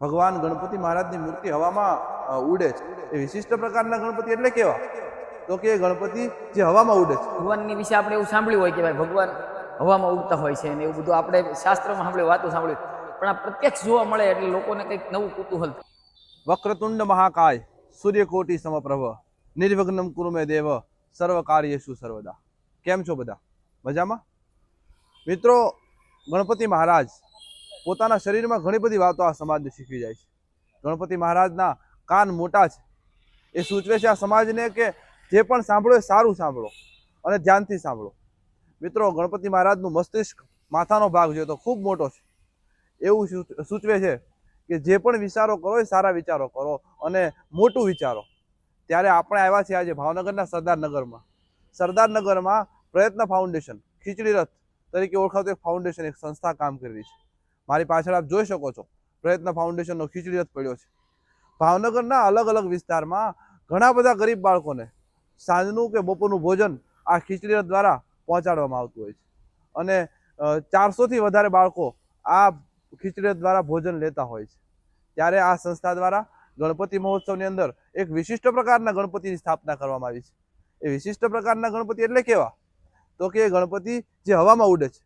ભગવાન ગણપતિ મહારાજની મૂર્તિ હવામાં ઉડે છે. એ વિશિષ્ટ પ્રકારના ગણપતિ એટલે કેવા? તો કે ગણપતિ જે હવામાં ઉડે છે. ભગવાનની વિશે આપણે એવું સાંભળ્યું હોય કે ભાઈ ભગવાન હવામાં ઉડતા હોય છે અને એવું બધું આપણે શાસ્ત્રમાં સાંભળ્યું વાતો સાંભળ્યું. પણ આ પ્રત્યક્ષ જોવા મળે એટલે લોકોને કંઈક નવું કુતૂહલ. વક્રતુંડ મહાકાય સૂર્યકોટી સમપ્રભ નિર્વિઘ્નમ કુરુમે દેવ સર્વ કાર્યેષુ સર્વદા. કેમ છો બધા? મજામાં? મિત્રો ગણપતિ મહારાજ પોતાના શરીરમાં ઘણી બધી વાતો આ સમાજને શીખવી જાય છે. ગણપતિ મહારાજના કાન મોટા છે. એ સૂચવે છે આ સમાજને કે જે પણ સાંભળો એ સારું સાંભળો અને ધ્યાનથી સાંભળો. મિત્રો, ગણપતિ મહારાજનું મસ્તિષ્ક માથાનો ભાગ જોઈએ તો ખૂબ મોટો છે. એવું સૂચવે છે કે જે પણ વિચારો કરો એ સારા વિચારો કરો અને મોટું વિચારો. ત્યારે આપણે આવ્યા છીએ આજે ભાવનગરના સરદારનગરમાં સરદારનગરમાં પ્રયત્ન ફાઉન્ડેશન, ખીચડી રથ તરીકે ઓળખાતું એક ફાઉન્ડેશન, એક સંસ્થા કામ કરી છે. મારી પાછળ આપ જોઈ શકો છો. પ્રયત્ન ફાઉન્ડેશનનો ખીચડી જ પડ્યો છે. ભાવનગરના અલગ અલગ વિસ્તારમાં ઘણા બધા ગરીબ બાળકોને સાંજનું કે બપોરનું ભોજન આ ખીચડી દ્વારા પહોંચાડવામાં આવતું હોય છે. અને ચારસોથી વધારે બાળકો આ ખીચડી દ્વારા ભોજન લેતા હોય છે. ત્યારે આ સંસ્થા દ્વારા ગણપતિ મહોત્સવની અંદર એક વિશિષ્ટ પ્રકારના ગણપતિની સ્થાપના કરવામાં આવી છે. એ વિશિષ્ટ પ્રકારના ગણપતિ એટલે કેવા? તો કે ગણપતિ જે હવામાં ઉડે છે.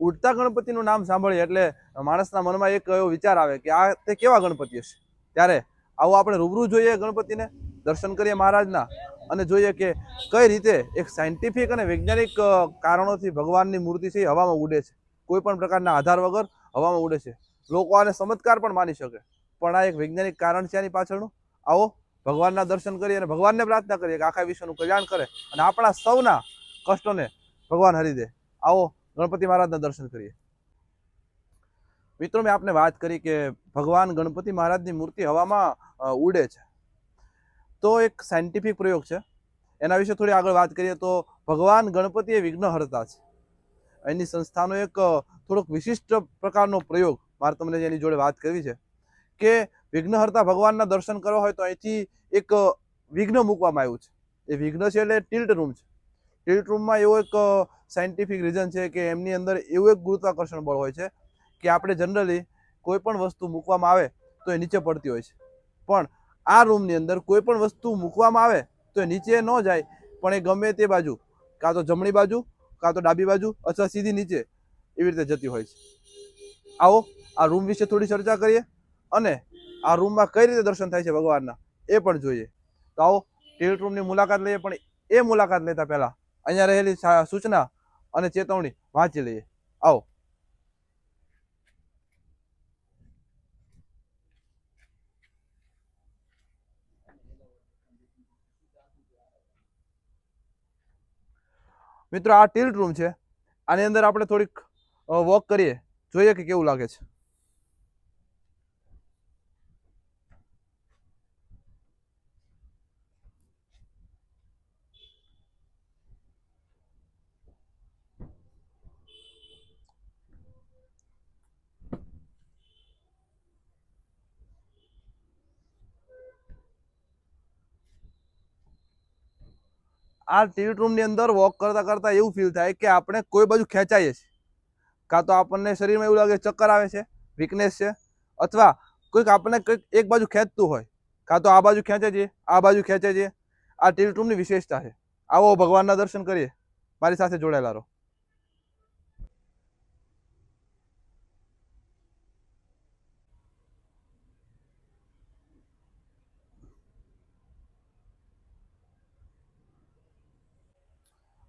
ઉડતા ગણપતિનું નામ સાંભળીએ એટલે માણસના મનમાં એક એવો વિચાર આવે કે આ તે કેવા ગણપતિ હશે? ત્યારે આવો આપણે રૂબરૂ જોઈએ ગણપતિને, દર્શન કરીએ મહારાજના અને જોઈએ કે કઈ રીતે એક સાયન્ટિફિક અને વૈજ્ઞાનિક કારણોથી ભગવાનની મૂર્તિ છે એ હવામાં ઉડે છે. કોઈ પણ પ્રકારના આધાર વગર હવામાં ઉડે છે. લોકો આને ચમત્કાર પણ માની શકે. પણ આ એક વૈજ્ઞાનિક કારણ છે આની પાછળનું. આવો, ભગવાનના દર્શન કરીએ અને ભગવાનને પ્રાર્થના કરીએ કે આખા વિશ્વનું કલ્યાણ કરે અને આપણા સૌના કષ્ટોને ભગવાન હરી દે. આવો ગણપતિ મહારાજના દર્શન કરીએ. મિત્રો, મેં આપને વાત કરી કે ભગવાન ગણપતિ મહારાજની મૂર્તિ હવામાં ઉડે છે. તો એક સાયન્ટિફિક પ્રયોગ છે. એના વિશે થોડી આગળ વાત કરીએ તો ભગવાન ગણપતિ એ વિઘ્નહર્તા છે. એની સંસ્થાનો એક થોડોક વિશિષ્ટ પ્રકારનો પ્રયોગ, મારે તમને એની જોડે વાત કરવી છે, કે વિઘ્નહર્તા ભગવાનના દર્શન કરવા હોય તો અહીંથી એક વિઘ્ન મૂકવામાં આવ્યું છે. એ વિઘ્ન છે એટલે ટિલ્ટ રૂમ છે. ટિલ્ટ રૂમમાં એવો એક સાયન્ટિફિક રીઝન છે કે એમની અંદર એવું એક ગુરુત્વાકર્ષણ બળ હોય છે કે આપણે જનરલી કોઈ પણ વસ્તુ મૂકવામાં આવે તો એ નીચે પડતી હોય છે. પણ આ રૂમની અંદર કોઈ પણ વસ્તુ મૂકવામાં આવે તો એ નીચે ન જાય, પણ એ ગમે તે બાજુ, કાં તો જમણી બાજુ, કાં તો ડાબી બાજુ અથવા સીધી નીચે એવી રીતે જતી હોય છે. આવો, આ રૂમ વિશે થોડી ચર્ચા કરીએ અને આ રૂમમાં કઈ રીતે દર્શન થાય છે ભગવાનના એ પણ જોઈએ. તો આવો, ટિલ્ટ રૂમની મુલાકાત લઈએ, પણ એ મુલાકાત લેતા પહેલાં અહીંયા રહેલી સૂચના અને ચેતવણી વાંચી લઈએ. આવો. મિત્રો, આ ટિલ્ટ રૂમ છે. આની અંદર આપણે થોડીક વોક કરીએ. જોઈએ કે કેવું લાગે છે. આ ટિલ્ટ રૂમની અંદર વોક કરતાં કરતાં એવું ફીલ થાય કે આપણે કોઈ બાજુ ખેંચાઈએ છીએ. કાં તો આપણને શરીરમાં એવું લાગે ચક્કર આવે છે વીકનેસ છે, અથવા કોઈક આપણને કંઈક એક બાજુ ખેંચતું હોય. કાં તો આ બાજુ ખેંચે છે આ બાજુ ખેંચે છે આ ટિલ્ટ રૂમની વિશેષતા છે. આવો ભગવાનના દર્શન કરીએ. મારી સાથે જોડાયેલા રહો.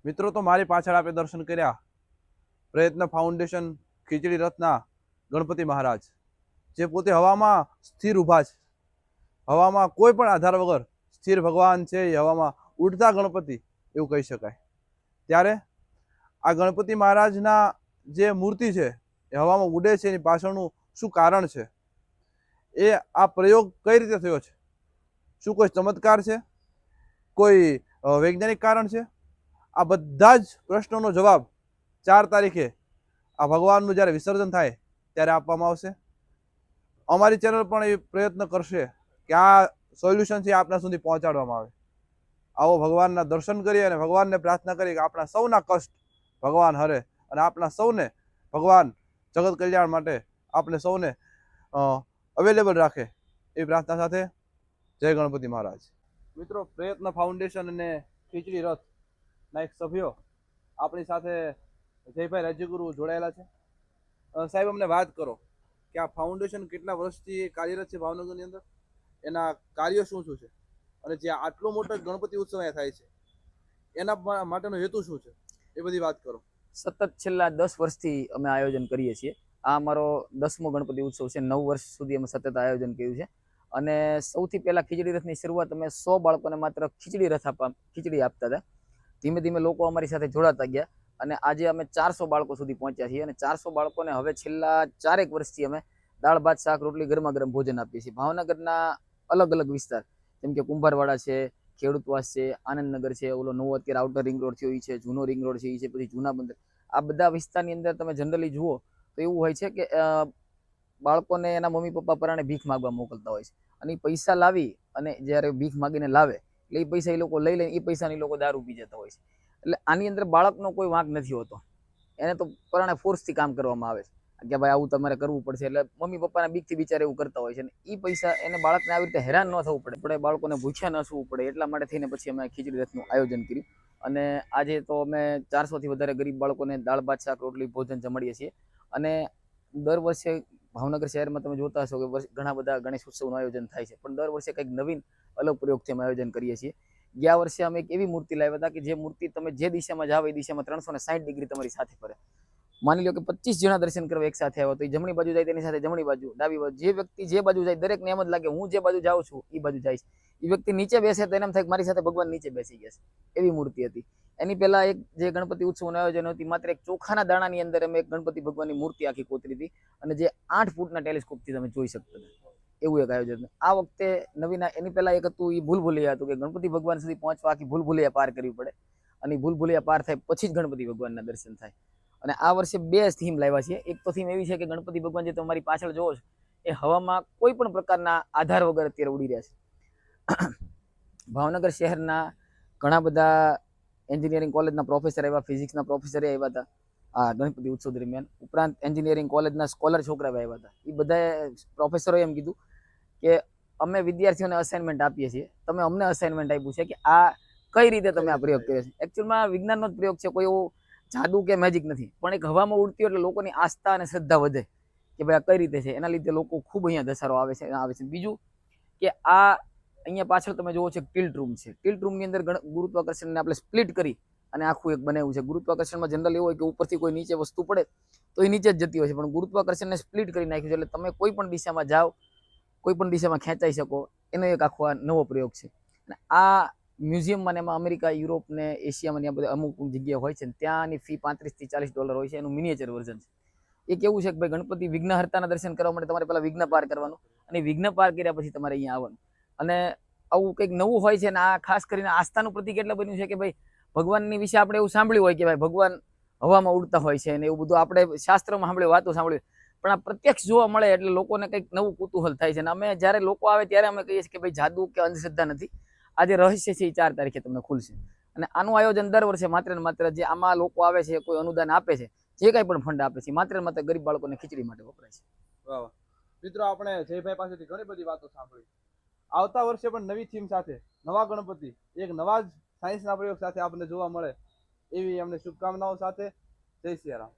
મિત્રો, તો મારી પાછળ આપણે દર્શન કર્યા. પ્રયત્ન ફાઉન્ડેશન ખીચડી રથના ગણપતિ મહારાજ, જે પોતે હવામાં સ્થિર ઊભા છે. હવામાં કોઈ પણ આધાર વગર સ્થિર ભગવાન છે એ હવામાં ઉડતા ગણપતિ, એવું કહી શકાય. ત્યારે આ ગણપતિ મહારાજના જે મૂર્તિ છે, એ હવામાં ઉડે છે, એની પાછળનું શું કારણ છે? એ આ પ્રયોગ કઈ રીતે થયો છે? શું કોઈ ચમત્કાર છે? કોઈ વૈજ્ઞાનિક કારણ છે? આ બધા જ પ્રશ્નોનો જવાબ ચાર તારીખે આ ભગવાનનું જ્યારે વિસર્જન થાય ત્યારે આપવામાં આવશે. અમારી ચેનલ પણ એ પ્રયત્ન કરશે કે આ સોલ્યુશન છે એ આપણા સુધી પહોંચાડવામાં આવે. આવો ભગવાનના દર્શન કરીએ અને ભગવાનને પ્રાર્થના કરીએ કે આપણા સૌના કષ્ટ ભગવાન હરે અને આપણા સૌને ભગવાન જગત કલ્યાણ માટે આપણે સૌને અવેલેબલ રાખે એ પ્રાર્થના સાથે જય ગણપતિ મહારાજ. મિત્રો, પ્રયત્ન ફાઉન્ડેશન અને ખીચડી રથ ના, એક સભ્યો આપણી સાથે જયભાઈ રાજ્યગુરુ જોડાયેલા છે. સાહેબ, અમને વાત કરો કે આ ફાઉન્ડેશન કેટલા વર્ષથી કાર્યરત છે ભાવનગરની અંદર? એના કાર્યો શું શું છે? અને જે આટલો મોટો ગણપતિ ઉત્સવ અહીંયા થાય છે, એના માટેનો હેતુ શું છે? એ બધી વાત કરો. સતત છેલ્લા દસ વર્ષથી અમે આયોજન કરીએ છીએ. આ અમારો દસમો ગણપતિ ઉત્સવ છે. નવ વર્ષ સુધી અમે સતત આયોજન કર્યું છે. અને સૌથી પહેલાં ખીચડી રથની શરૂઆત અમે સો બાળકોને માત્ર ખીચડી રથ આપવા, ખીચડી આપતા હતા. ધીમે ધીમે લોકો અમારી સાથે જોડાતા ગયા અને આજે અમે ચારસો બાળકો સુધી પહોંચ્યા છીએ અને ચારસો બાળકોને હવે છેલ્લા ચારેક વર્ષથી અમે દાળ, ભાત, શાક, રોટલી, ગરમા ગરમ ભોજન આપીએ છીએ. ભાવનગરના અલગ અલગ વિસ્તાર, જેમ કે કુંભારવાડા છે, ખેડૂતવાસ છે, આનંદનગર છે, ઓલો નવો અત્યારે આઉટર રિંગ રોડ થયો એ છે, જૂનો રિંગ રોડ છે એ છે, પછી જૂના બંદર. આ બધા વિસ્તારની અંદર તમે જનરલી જુઓ તો એવું હોય છે કે બાળકોને એના મમ્મી પપ્પા પરાણે ભીખ માગવા મોકલતા હોય છે. અને પૈસા લાવી અને જ્યારે ભીખ માગીને લાવે એટલે એ પૈસા એ લોકો લઈ લઈને એ પૈસાની લોકો દારૂ પી જતા હોય છે. એટલે આની અંદર બાળકનો કોઈ વાંક નથી હોતો. એને તો પરાણે ફોર્સથી કામ કરવામાં આવે છે. કે ભાઈ આવું તમારે કરવું પડશે. એટલે મમ્મી પપ્પાના બીકથી બિચારે એવું કરતા હોય છે. અને એ પૈસા એને બાળકને આવી રીતે હેરાન ન થવું પડે. આપણે બાળકોને ભૂખ્યા ન સૂવું પડે. એટલા માટે થઈને પછી અમે ખીચડી રથનું આયોજન કર્યું. અને આજે તો અમે ચારસોથી વધારે ગરીબ બાળકોને દાળ, ભાત, શાક, રોટલી, ભોજન જમાડીએ છીએ. અને દર વર્ષે ભાવનગર શહેરમાં તમે જોતા હશો કે ઘણા બધા ગણેશ ઉત્સવનું આયોજન થાય છે. પણ દર વર્ષે કંઈક નવીન, અલગ પ્રયોગથી અમે આયોજન કરીએ છીએ. ગયા વર્ષે અમે એક એવી મૂર્તિ લાવ્યા હતા કે જે મૂર્તિ તમે જે દિશામાં જાઓ એ દિશામાં ત્રણસો ને સાઠ ડિગ્રી તમારી સાથે ફરે. માની લો કે પચીસ જણા દર્શન કરવા એક સાથે આવ્યો તો એ જમણી બાજુ જાય તેની સાથે જમણી બાજુ, ડાબી બાજુ. જે વ્યક્તિ જે બાજુ જાય, દરેકને એમ જ લાગે હું જે બાજુ જાઉં છું એ બાજુ જાય એ વ્યક્તિ નીચે બેસે તો એમ થાય મારી સાથે ભગવાન નીચે બેસી ગયા છે. એવી મૂર્તિ હતી. એની પહેલા એક જે ગણપતિ ઉત્સવનું આયોજન હતી માત્ર એક ચોખાના દાણાની અંદર અમે એક ગણપતિ ભગવાનની મૂર્તિ આખી કોતરી હતી. અને જે આઠ ફૂટના ટેલિસ્કોપથી તમે જોઈ શકતા હતા. એવું એક આયોજન આ વખતે નવીના એની પહેલાં એક હતું એ ભૂલ ભૂલિયા હતું કે ગણપતિ ભગવાન સુધી પહોંચવા આખી ભૂલ ભૂલિયા પાર કરવી પડે. અને ભૂલ ભૂલિયા પાર થાય પછી જ ગણપતિ ભગવાનના દર્શન થાય. અને આ વર્ષે બે થીમ લાવ્યા છે એક તો થીમ એવી છે કે ગણપતિ ભગવાન જે તમારી પાછળ જોવો છો, એ હવામાં કોઈ પણ પ્રકારના આધાર વગર અત્યારે ઉડી રહ્યા છે. ભાવનગર શહેરના ઘણા બધા એન્જિનિયરિંગ કોલેજના પ્રોફેસર આવ્યા, ફિઝિક્સના પ્રોફેસર આવ્યા હતા. આ ગણપતિ ઉત્સવ દરમિયાન. ઉપરાંત એન્જિનિયરિંગ કોલેજના સ્કોલર છોકરા આવ્યા હતા. એ બધાએ પ્રોફેસરોએ એમ કીધું કે અમે વિદ્યાર્થીઓને અસાઇનમેન્ટ આપીએ છીએ. તમે અમને અસાઇનમેન્ટ આપ્યું છે કે આ કઈ રીતે તમે આ પ્રયોગ કર્યો છે? એકચ્યુઅલમાં વિજ્ઞાનનો જ પ્રયોગ છે, કોઈ એવો જાદુ કે મેજિક નથી. પણ એક હવામાં ઉડતી એટલે લોકોની આસ્થા અને શ્રદ્ધા વધે કે ભાઈ આ કઈ રીતે છે? એના લીધે લોકો ખૂબ અહીંયા ધસારો આવે છે આવે છે. બીજું કે આ અહીંયા પાછળ તમે જોવો છો ટિલ્ટ રૂમ છે. ટિલ્ટ રૂમની અંદર ગુરુત્વાકર્ષણને આપણે સ્પ્લિટ કરી અને આખું એક બનાવ્યું છે. ગુરુત્વાકર્ષણમાં જનરલ એવું હોય કે ઉપરથી કોઈ નીચે વસ્તુ પડે તો એ નીચે જ જતી હોય છે. પણ ગુરુત્વાકર્ષણને સ્પ્લિટ કરી નાખ્યું છે એટલે તમે કોઈ પણ દિશામાં જાઓ, કોઈ પણ દિશામાં ખેંચાઈ શકો, એનો એક આખો આ નવો પ્રયોગ છે. અને આ મ્યુઝિયમમાં એમાં અમેરિકા, યુરોપ ને એશિયામાં ત્યાં બધા અમુક જગ્યા હોય છે ત્યાંની ફી પાંત્રીસથી ચાલીસ ડોલર હોય છે. એનું મિનિએચર વર્ઝન છે. એ કેવું છે કે ભાઈ ગણપતિ વિઘ્નહર્તાના દર્શન કરવા માટે તમારે પહેલા વિઘ્ન પાર કરવાનું અને વિઘ્ન પાર કર્યા પછી તમારે અહીંયા આવવાનું. અને આવું કંઈક નવું હોય છે ને આ ખાસ કરીને આસ્થાનું પ્રતિક એટલે બન્યું છે કે ભાઈ ભગવાનની વિશે આપણે એવું સાંભળ્યું હોય કે ભાઈ ભગવાન હવામાં ઉડતા હોય છે ને એવું બધું આપણે શાસ્ત્રમાં સાંભળ્યું, વાતો સાંભળ્યું. પણ આ પ્રત્યક્ષ જોવા મળે એટલે લોકોને કંઈક નવું કુતૂહલ થાય છે અને અમે જ્યારે લોકો આવે ત્યારે અમે કહીએ છીએ કે ભાઈ જાદુ કે અંધશ્રદ્ધા નથી. આજે રહસ્ય છે એ ચાર તારીખે તમને ખુલશે. અને આનું આયોજન દર વર્ષે માત્ર ને માત્ર જે આમાં લોકો આવે છે, કોઈ અનુદાન આપે છે, જે કાંઈ પણ ફંડ આપે છે માત્ર ને માત્ર ગરીબ બાળકોને ખીચડી માટે વપરાય છે. મિત્રો, આપણે જયભાઈ પાસેથી ઘણી બધી વાતો સાંભળી. આવતા વર્ષે પણ નવી થીમ સાથે નવા ગણપતિ, એક નવા જ સાયન્સના પ્રયોગ સાથે આપણને જોવા મળે એવી અમને શુભકામનાઓ સાથે. જય સિયારામ